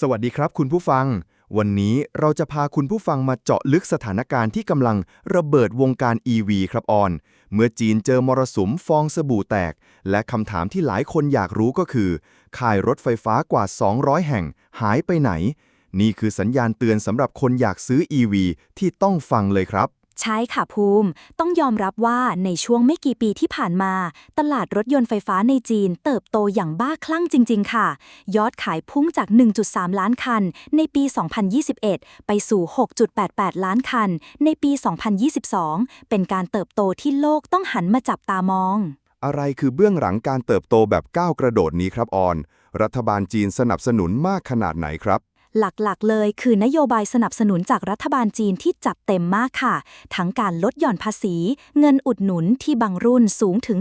สวัสดีครับคุณผู้ฟัง วันนี้เราจะพาคุณผู้ฟังมาเจาะลึกสถานการณ์ที่กำลังระเบิดวงการ EV ครับออน เมื่อจีนเจอมรสุมฟองสบู่แตก และคำถามที่หลายคนอยากรู้ก็คือค่ายรถไฟฟ้ากว่า 200 แห่งหายไปไหน นี่คือสัญญาณเตือนสำหรับคนอยากซื้อ EV ที่ต้องฟังเลยครับ ใช่ค่ะภูมิ ต้องยอมรับว่าในช่วงไม่กี่ปีที่ผ่านมา ตลาดรถยนต์ไฟฟ้าในจีน เติบโตอย่างบ้าคลั่งจริง ๆ ค่ะ ยอดขายพุ่งจาก 1.3 ล้านคัน ในปี 2021 ไปสู่ 6.88 ล้านคัน ในปี 2022 เป็นการเติบโตที่โลกต้องหันมาจับตามอง อะไรคือเบื้องหลังการเติบโตแบบก้าวกระโดดนี้ครับออน รัฐบาลจีนสนับสนุนมากขนาดไหนครับ หลักๆ เลยคือนโยบายสนับสนุนจากรัฐบาลจีนที่จัดเต็มมากค่ะ ทั้งการลดหย่อนภาษี เงินอุดหนุนที่บางรุ่นสูงถึง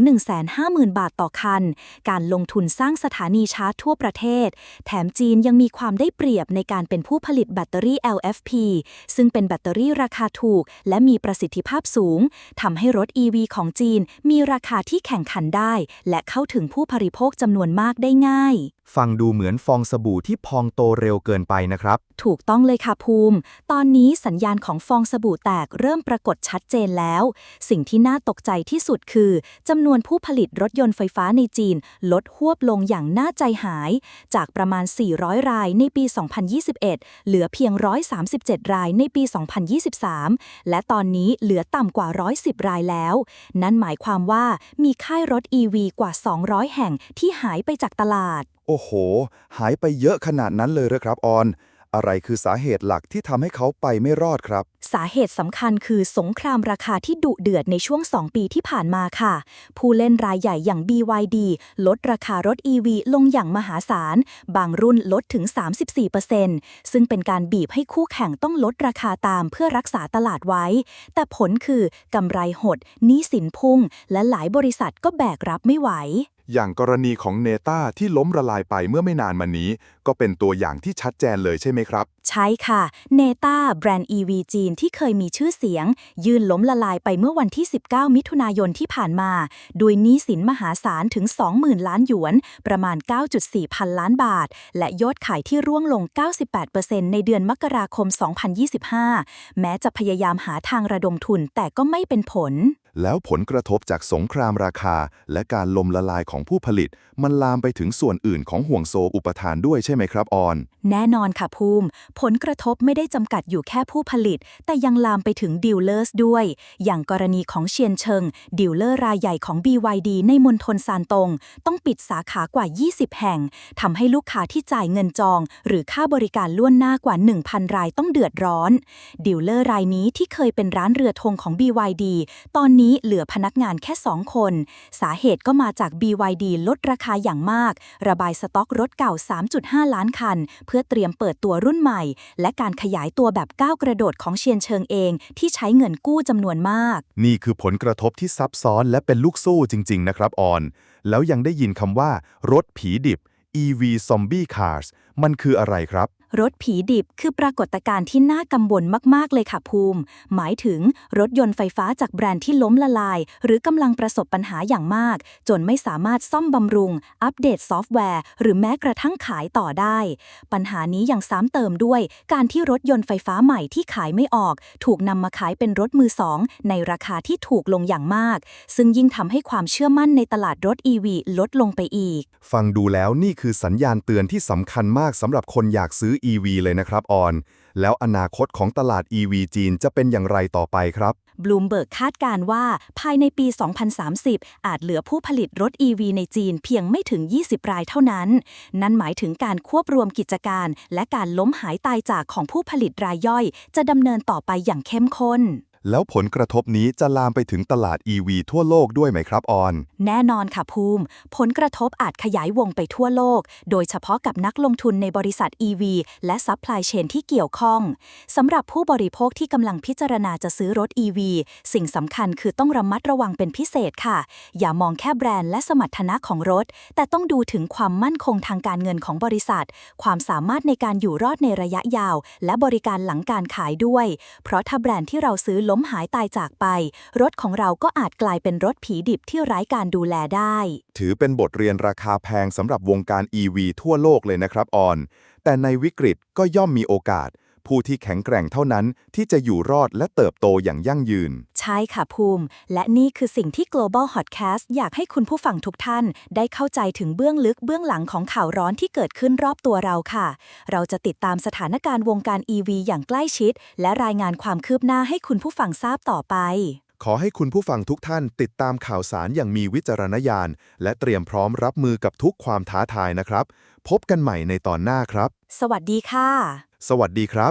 150,000 บาทต่อคัน การลงทุนสร้างสถานีชาร์จทั่วประเทศ แถมจีนยังมีความได้เปรียบในการเป็นผู้ผลิตแบตเตอรี่ LFP ซึ่งเป็นแบตเตอรี่ราคาถูก และมีประสิทธิภาพสูงทำให้รถ EV ของจีนมีราคาที่แข่งขันได้ และเข้าถึงผู้บริโภคจำนวนมากได้ง่าย ฟังดูเหมือนฟองสบู่ที่พองโตเร็วเกินไปนะครับ ถูกต้องเลยค่ะภูมิ ตอนนี้สัญญาณของฟองสบู่แตกเริ่มปรากฏชัดเจนแล้ว สิ่งที่น่าตกใจที่สุดคือจำนวนผู้ผลิตรถยนต์ไฟฟ้าในจีน ลดหวบลงอย่างน่าใจหาย จากประมาณ 400 รายในปี 2021 เหลือเพียง 137 รายในปี 2023 และตอนนี้เหลือต่ำกว่า 110 รายแล้ว นั่นหมายความว่ามีค่ายรถ EV กว่า 200 แห่งที่หายไปจากตลาด โอ้โห หายไปเยอะขนาดนั้นเลยเหรอครับออน อะไรคือสาเหตุหลักที่ทำให้เขาไปไม่รอดครับ สาเหตุสำคัญคือสงครามราคาที่ดุเดือดในช่วง 2 ปีที่ผ่านมาค่ะ ผู้เล่นรายใหญ่อย่าง BYD ลดราคารถ EV ลงอย่างมหาศาล บางรุ่นลดถึง 34%ซึ่งเป็นการบีบให้คู่แข่งต้องลดราคาตามเพื่อรักษาตลาดไว้ แต่ผลคือกำไรหดหนี้สินพุ่ง และหลายบริษัทก็แบกรับไม่ไหว อย่างกรณีของเนต้าที่ล้มละลายไปเมื่อไม่นานมานี้ ก็เป็นตัวอย่างที่ชัดเจนเลยใช่ไหมครับ ใช่ค่ะเนต้าแบรนด์ EV จีนที่เคยมีชื่อเสียง ยื่นล้มละลายไปเมื่อวันที่ 19 มิถุนายนที่ผ่านมาโดยหนี้สินมหาศาลถึง 20,000 ล้านหยวน ประมาณ 9.4 พันล้านบาท และยอดขายที่ร่วงลง 98%ในเดือนมกราคม 2025 แม้จะพยายามหาทางระดมทุนแต่ก็ไม่เป็นผล แล้วผลกระทบจากสงครามราคา และการล่มละลายของผู้ผลิต มันลามไปถึงส่วนอื่นของห่วงโซ่อุปทานด้วยใช่ไหมครับออน แน่นอนค่ะภูมิ ผลกระทบไม่ได้จำกัดอยู่แค่ผู้ผลิต แต่ยังลามไปถึงดีลเลอร์สด้วย อย่างกรณีของเชียนเชิงดีลเลอร์รายใหญ่ของ BYD ในมณฑลซานตง ต้องปิดสาขากว่า 20 แห่งทำให้ลูกค้าที่จ่ายเงินจอง หรือค่าบริการล่วงหน้ากว่า 1,000 รายต้องเดือดร้อนดีลเลอร์รายนี้ที่เคยเป็นร้านเรือธงของ BYD ตอนนี้เหลือพนักงานแค่ 2 คน สาเหตุก็มาจาก BYD ลดราคาอย่างมาก ระบายสต็อกรถเก่า 3.5 ล้านคัน เพื่อเตรียมเปิดตัวรุ่นใหม่ และการขยายตัวแบบก้าวกระโดดของเชียนเชิงเอง ที่ใช้เงินกู้จำนวนมาก นี่คือผลกระทบที่ซับซ้อนและเป็นลูกโซ่จริง ๆ นะครับออน แล้วยังได้ยินคำว่า รถผีดิบ EV Zombie Cars มันคืออะไรครับ รถผีดิบคือปรากฏการณ์ที่น่ากังวลมาก ๆ เลยค่ะภูมิ หมายถึงรถยนต์ไฟฟ้าจากแบรนด์ที่ล้มละลาย หรือกำลังประสบปัญหาอย่างมาก จนไม่สามารถซ่อมบำรุง อัปเดตซอฟต์แวร์ หรือแม้กระทั่งขายต่อได้ ปัญหานี้ยังซ้ำเติมด้วย การที่รถยนต์ไฟฟ้าใหม่ที่ขายไม่ออก ถูกนำมาขายเป็นรถมือสองในราคาที่ถูกลงอย่างมาก ซึ่งยิ่งทำให้ความเชื่อมั่นในตลาดรถ EV ลดลงไปอีก ฟังดูแล้วนี่คือสัญญาณเตือนที่สำคัญมากสำหรับคนอยากซื้อ EV เลยนะครับออน แล้วอนาคตของตลาด EV จีนจะเป็นอย่างไรต่อไปครับบลูมเบิร์กคาดการณ์ว่าภายในปี 2030 อาจเหลือผู้ผลิตรถ EV ในจีนเพียงไม่ถึง 20 รายเท่านั้น นั่นหมายถึงการควบรวมกิจการ และการล้มหายตายจากของผู้ผลิตรายย่อย จะดำเนินต่อไปอย่างเข้มข้น แล้วผลกระทบนี้จะลามไปถึงตลาด EV ทั่วโลกด้วยไหมครับออน แน่นอนค่ะภูมิ ผลกระทบอาจขยายวงไปทั่วโลก โดยเฉพาะกับนักลงทุนในบริษัท EV และซัพพลายเชนที่เกี่ยวข้องสำหรับผู้บริโภคที่กำลังพิจารณาจะซื้อรถ EV สิ่งสำคัญคือต้องระมัดระวังเป็นพิเศษค่ะ อย่ามองแค่แบรนด์และสมรรถนะของรถ แต่ต้องดูถึงความมั่นคงทางการเงินของบริษัท ความสามารถในการอยู่รอดในระยะยาว และบริการหลังการขายด้วย เพราะถ้าแบรนด์ที่เราซื้อล้มหายตายจากไป รถของเราก็อาจกลายเป็นรถผีดิบที่ไร้การดูแลได้ ถือเป็นบทเรียนราคาแพงสำหรับวงการ EV ทั่วโลกเลยนะครับออน แต่ในวิกฤตก็ย่อมมีโอกาส ผู้ที่แข็งแกร่งเท่านั้นที่จะอยู่รอดและเติบโตอย่างยั่งยืน ใช่ค่ะภูมิ และนี่คือสิ่งที่ Global Hotcast อยากให้คุณผู้ฟังทุกท่าน ได้เข้าใจถึงเบื้องลึกเบื้องหลังของข่าวร้อนที่เกิดขึ้นรอบตัวเราค่ะ เราจะติดตามสถานการณ์วงการ EV อย่างใกล้ชิด และรายงานความคืบหน้าให้คุณผู้ฟังทราบต่อไปขอให้คุณผู้ฟังทุกท่านติดตามข่าวสารอย่างมีวิจารณญาณ และเตรียมพร้อมรับมือกับทุกความท้าทายนะครับ พบกันใหม่ในตอนหน้าครับ สวัสดีค่ะ สวัสดีครับ